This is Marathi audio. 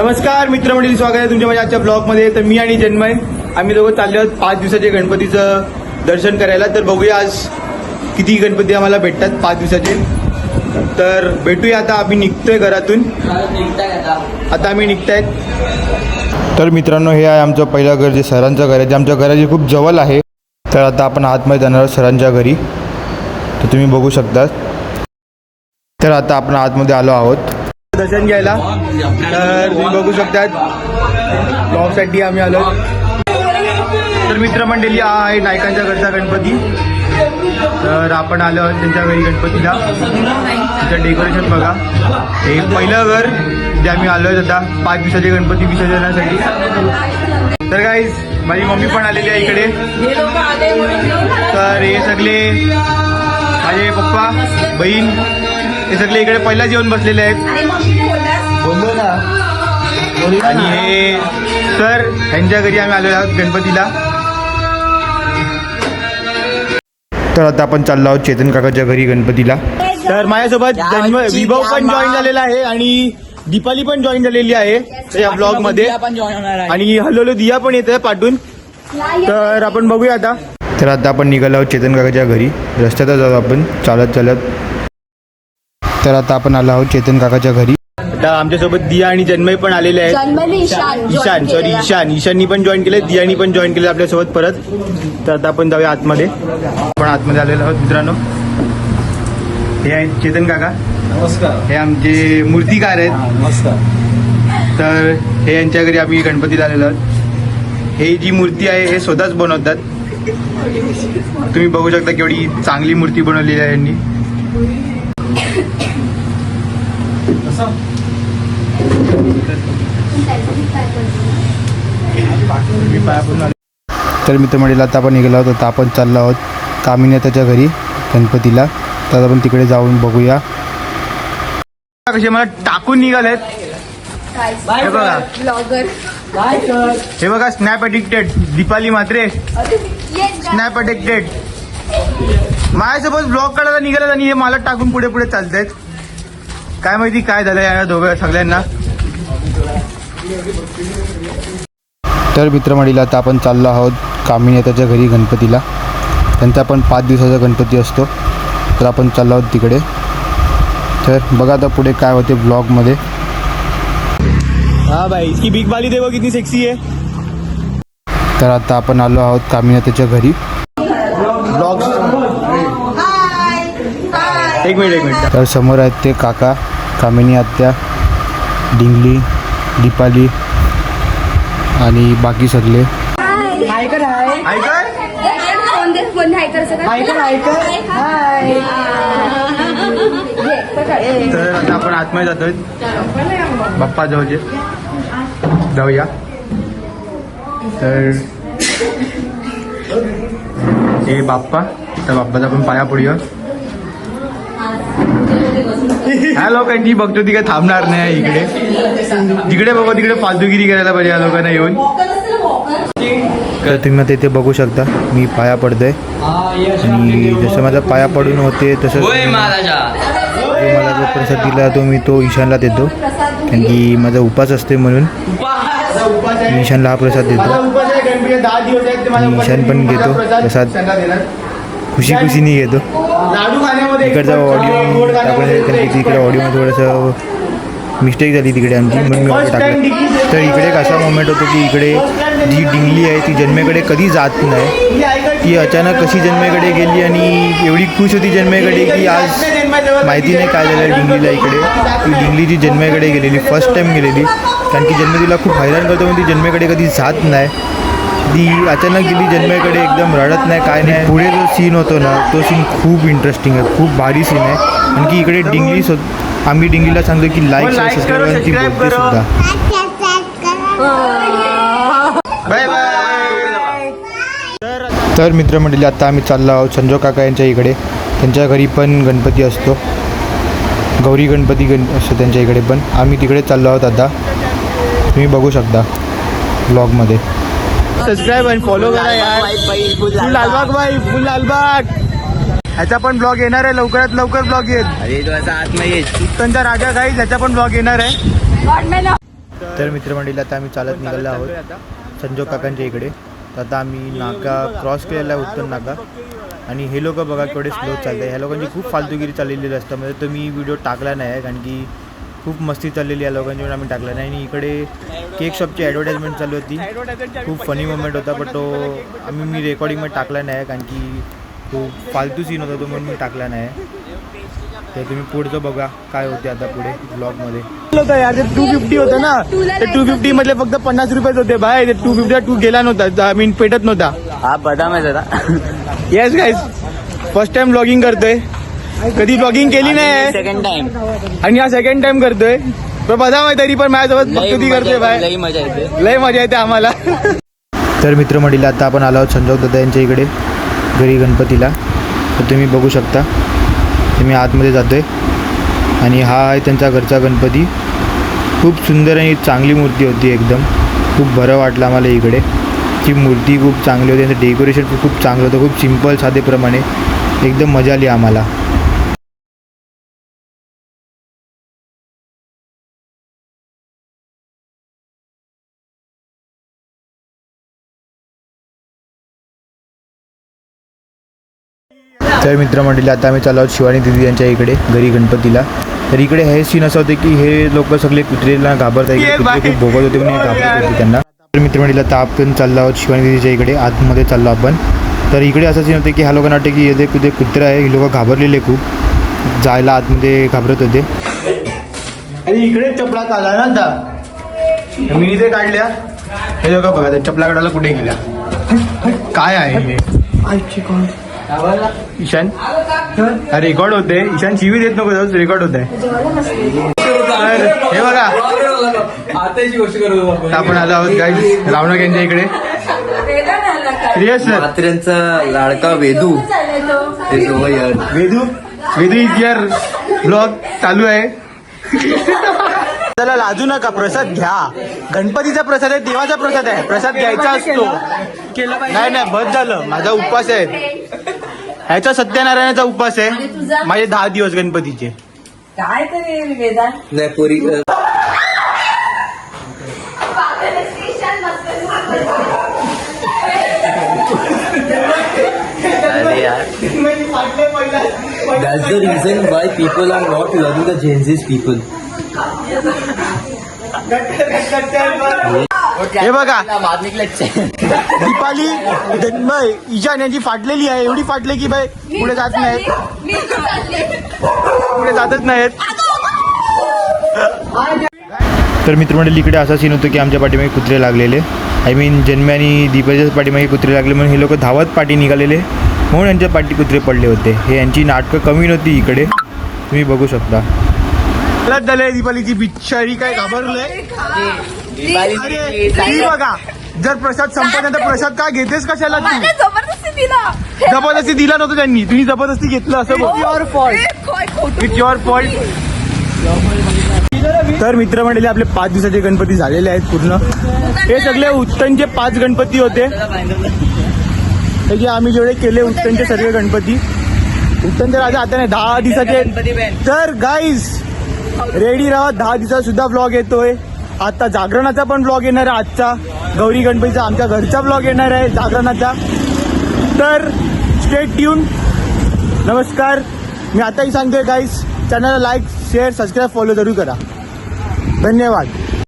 नमस्कार मित्रमंडळी स्वागत आहे तुमच्या माझ्या आजच्या ब्लॉगमध्ये. तर मी आणि जन्मय आम्ही दोघं चालले आहोत पाच दिवसाचे गणपतीचं दर्शन करायला. तर बघूया आज किती गणपती आम्हाला भेटतात पाच दिवसाचे. तर भेटूया आता आम्ही निघतोय घरातून. आता आम्ही निघतायत. तर मित्रांनो हे आहे आमचं पहिलं घर जे सरांचं घर आहे जे आमच्या घराची खूप जवळ आहे. तर आता आपण आतमध्ये जाणार आहोत सरांच्या घरी. तर तुम्ही बघू शकता. तर आता आपण आतमध्ये आलो आहोत. दर्शन घ्यायला. तर तुम्ही बघू शकतात ब्लॉगसाठी आम्ही आलो तर मित्रमंडळी हा आहे नायकांच्या घरचा गणपती. तर आपण आलो आहोत त्यांच्या घरी गणपतीला. त्याचं डेकोरेशन बघा. हे पहिलं घर जे आम्ही आलो आहेत आता पाच दिवसाचे गणपती विसर्जनासाठी. तर काही माझी मम्मी पण आलेली आहे इकडे. तर हे सगळे माझे पप्पा बहीण हे सगळे इकडे पहिलाच येऊन बसलेले आहेत. आणि हे सर यांच्या घरी आम्ही आलेलो आहोत गणपतीला. तर आता आपण चाललो आहोत चेतन काकाच्या घरी गणपतीला. तर माझ्यासोबत जन्म विभव पण जॉईन झालेला आहे आणि दीपाली पण जॉईन झालेली आहे या ब्लॉगमध्ये आणि हलोलो दिया पण येत आहे पाठवून तर आपण बघूया आता. तर आता आपण निघालो आहोत चेतन काकाच्या घरी. रस्त्यातच आहोत आपण. चालत चालत तर आता आपण आलो आहोत चेतन काकाच्या घरी. आता आमच्यासोबत दिया आणि जन्मय पण आलेले आहेत. ईशान सॉरी ईशान ईशाननी पण जॉईन केले दियानी पण जॉईन केले आपल्यासोबत परत. तर आता आपण जाऊया आतमध्ये. आपण आतमध्ये आलेलो आहोत मित्रांनो. हे आहेत चेतन काका. नमस्कार. हे आमचे मूर्तिकार आहेत. नमस्कार. तर हे यांच्या घरी आम्ही गणपतीला आलेलो आहोत. हे जी मूर्ती आहे हे स्वतःच बनवतात. तुम्ही बघू शकता केवढी चांगली मूर्ती बनवलेली आहे यांनी. तर मित्रमंडळीला आता आपण निघालो आहोत. आता आपण चाललो आहोत कामिन्याच्या घरी गणपतीला. तर आपण तिकडे जाऊन बघूया. कसे मला टाकून निघालेत हे बघा. हे बघा snap addicted Deepali Matre. Snap addicted माझ्यासोबत ब्लॉग काढायला निघाला आणि हे मला टाकून पुढे पुढे चालतायत. काय माहिती काय झालं या दोघं सगळ्यांना. तर मित्रमंडळीला आता आपण चाललो आहोत कामिनेताच्या घरी गणपतीला. त्यांचा पण पाच दिवसाचा गणपती असतो. तर आपण चाललो आहोत तिकडे. तर बघा आता पुढे काय होते ब्लॉगमध्ये. हा भाई इसकी बिग बाली देखो कितनी सेक्सी है. तर आता आपण आलो आहोत कामिनाताच्या घरी. ब्लॉग एक मिनिट एक मिनिट. तर समोर आहेत ते काका कामिनी आत्या डिंगली दीपाली आणि बाकी सगळे. तर आता आपण आतमध्ये जातोय. बाप्पा जवळचे जाऊया. तर हे बाप्पा तर बाप्पाचा आपण पाया पडूया ह्या लोकांची बघतो ती काय थांबणार नाही इकडे. जिकडे बघा तिकडे फालतूगिरी करायला पाहिजे या लोकांना येऊन. तर तुम्ही आता इथे बघू शकता मी पाया पडतोय. आणि जसं माझा पाया पडून होते तसं मला जो प्रसाद दिला तो मी तो ईशानला देतो. कारण की माझा उपास असते म्हणून. मी ईशानला हा प्रसाद देतो. आणि ईशान पण घेतो प्रसाद खुशी खुशीने घेतो. इकडचा ऑडिओ तिकडे ऑडिओमध्ये थोडंसं मिस्टेक झाली तिकडे आमची म्हणून मी ऑडिओ टाकलं. तर इकडे एक असा मोमेंट होतो की इकडे जी डिंगली आहे ती जन्मेकडे कधी जात नाही. ती अचानक कशी जन्मेकडे गेली आणि एवढी खुश होती जन्मेकडे की आज माहिती नाही काय झालं डिंगलीला इकडे. ती डिंगली जी जन्मेकडे गेलेली फर्स्ट टाइम गेलेली. कारण की जन्म तिला खूप हैराण करतो पण ती जन्मेकडे कधी जात नाही. ती अचानक गेली जन्मेकडे एकदम रडत नाही काय नाही. पुढे जो सीन होतो ना तो सीन खूप इंटरेस्टिंग आहे. खूप भारी सीन आहे. आणखी इकडे डिंगली सो आम्ही डिंगलीला सांगतो की लाईक बोलते सुद्धा. बाय बाय तर मित्रमंडळी आता आम्ही चाललो आहोत संजो काका यांच्या इकडे. त्यांच्या घरी पण गणपती असतो. गौरी गणपती गण असतो त्यांच्या इकडे पण. आम्ही तिकडे चाललो आहोत आता. तुम्ही बघू शकता ब्लॉगमध्ये सबस्क्राईब आणि फॉलो करा यार. फुल लालबाग. बाई फुल लालबाग. ह्याचा पण ब्लॉग येणार आहे. लवकरात लवकर ब्लॉग येईल. अरे तो असा आत नाही उत्तनचा राजा गाई ह्याचा पण ब्लॉग येणार आहे. तर मित्रमंडळीला आता आम्ही चालत निघालो आहोत संजोग काकांच्या इकडे. तर आता आम्ही नाका क्रॉस केलेला आहे उत्तर नाका. आणि हे लोक बघा केवढे स्लो चालत आहे ह्या लोकांची खूप फालतूगिरी चाललेली रस्त्यामध्ये तर मी व्हिडिओ टाकला नाही आहे कारण की खूप मस्ती चाललेली या लोकांची म्हणून आम्ही टाकला नाही. आणि इकडे केक शॉपची ॲडव्हर्टाईजमेंट चालू होती. खूप फनी मोमेंट होता पण तो आम्ही मी रेकॉर्डिंगमध्ये टाकला नाही कारण की खूप फालतू सीन होता तो म्हणून मी टाकला नाही. तर तुम्ही पुढचं बघा काय होते आता पुढे ब्लॉगमध्ये होतं यार ते टू फिफ्टी होतं ना. ते टू फिफ्टी मधले फक्त पन्नास रुपयेच होते बाय ते टू फिफ्टी टू गेला नव्हता. आय मीन पेटत नव्हता. हा बदाम आहे जरा yes guys first time blogging करतोय. कधी ब्लॉगिंग केली नाही. सेकंड टाइम आणि हा सेकंड टाइम करतोय. पण बघा माहिती तरी पण माझ्यासोबत फक्त ती करते बाय लई मजा येते. लय मजा येते आम्हाला. तर मित्रमंडळीला आता आपण आलो आहोत संजोग दादा यांच्या इकडे घरी गणपतीला. तर तुम्ही बघू शकता तर मी आतमध्ये जातो आहे आणि हा आहे त्यांचा घरचा गणपती. खूप सुंदर आणि चांगली मूर्ती होती एकदम. खूप बरं वाटलं आम्हाला इकडे. ती मूर्ती खूप चांगली होती त्यांचं डेकोरेशन पण खूप चांगलं होतं. खूप सिंपल साधेप्रमाणे. एकदम मजा आली आम्हाला. तर मित्रमंडळी आता आम्ही चाललो आहोत शिवानी दिदी यांच्या इकडे घरी गणपतीला. तर इकडे हे सीन असं होते की हे लोक सगळे कुत्रेला इकडे कुत्रे खूप भोगत होते म्हणून हे घाबरत होते त्यांना. तर मित्रमंडळीला आता आपण चाललो आहोत शिवानी दिदीच्या इकडे आतमध्ये चाललो आपण. तर इकडे असं सीन होते की ह्या लोकांना वाटते की येते कुठे कुत्रा आहे ही लोक घाबरलेले खूप. जायला आतमध्ये घाबरत होते. आणि इकडे चपला काढला ना आता. मी ते काढल्या. हे लोक बघा चपला काढायला कुठे गेल्या? काय आहे हे? ईशान? हा रेकॉर्ड होते. ईशान शिवी देत नको रेकॉर्ड होत. आहे हे बघा. आपण आलो आहोत गाईड रावणक यांच्या इकडे. म्हात्र्यांचा लाडका वेदू. यार. Vedu? Vedu is your blog चालू आहे. त्याला लाजू नका. प्रसाद घ्या. गणपतीचा प्रसाद आहे देवाचा प्रसाद आहे. प्रसाद घ्यायचा असतो. नाही नाही बस झालं. माझा उपवास आहे. ह्याचा सत्यनारायणाचा उपवास आहे माझे दहा दिवस गणपतीचे काय तरी वेदा नाही पोरी अ, अरे यार That's the reason why people are not loving the Gen Z's people. हे बघा. दीपाली जन्म ईशान यांची फाटलेली आहे. एवढी फाटली की बाई पुढे जात नाहीत. पुढे जातच नाहीत. तर मित्रमंडळी इकडे असा सीन होतो की आमच्या पाठीमागे कुत्रे लागलेले. आय मीन जन्मे आणि दीपाच्या पाठीमागे कुत्रे लागले म्हणून हे लोक धावत पाठी निघालेले. म्हणून यांच्या पाठी कुत्रे पडले होते. हे यांची नाटकं कमी नव्हती इकडे. तुम्ही बघू शकता. झालंय दीपालीची बिचारी काय घाबरलंय? ती बघा जर प्रसाद नाही तर प्रसाद काय घेतेस कशाला तू? जबरदस्ती दिला. जबरदस्ती दिला नव्हतं त्यांनी. तुम्ही जबरदस्ती घेतलं असं your fault it's your fault तर मित्रमंडळी आपले पाच दिवसाचे गणपती झालेले आहेत पूर्ण. हे सगळे उत्तनचे पाच गणपती होते. हे जे आम्ही जेवढे केले उत्तनचे सर्व गणपती. उत्तनचे राजा आता नाही दहा दिवसाचे तर गाईज रेडी राहा दहा दिवसात सुद्धा ब्लॉग येतोय. आता जागरणाचा पण ब्लॉग येणार आहे आजचा. गौरी गणपतीचा आमच्या घरचा ब्लॉग येणार आहे जागरणाचा. तर स्टेट ट्यून नमस्कार. मी आताही सांगतोय गाईस चॅनलला लाईक शेअर सबस्क्राईब फॉलो जरूर करा. धन्यवाद.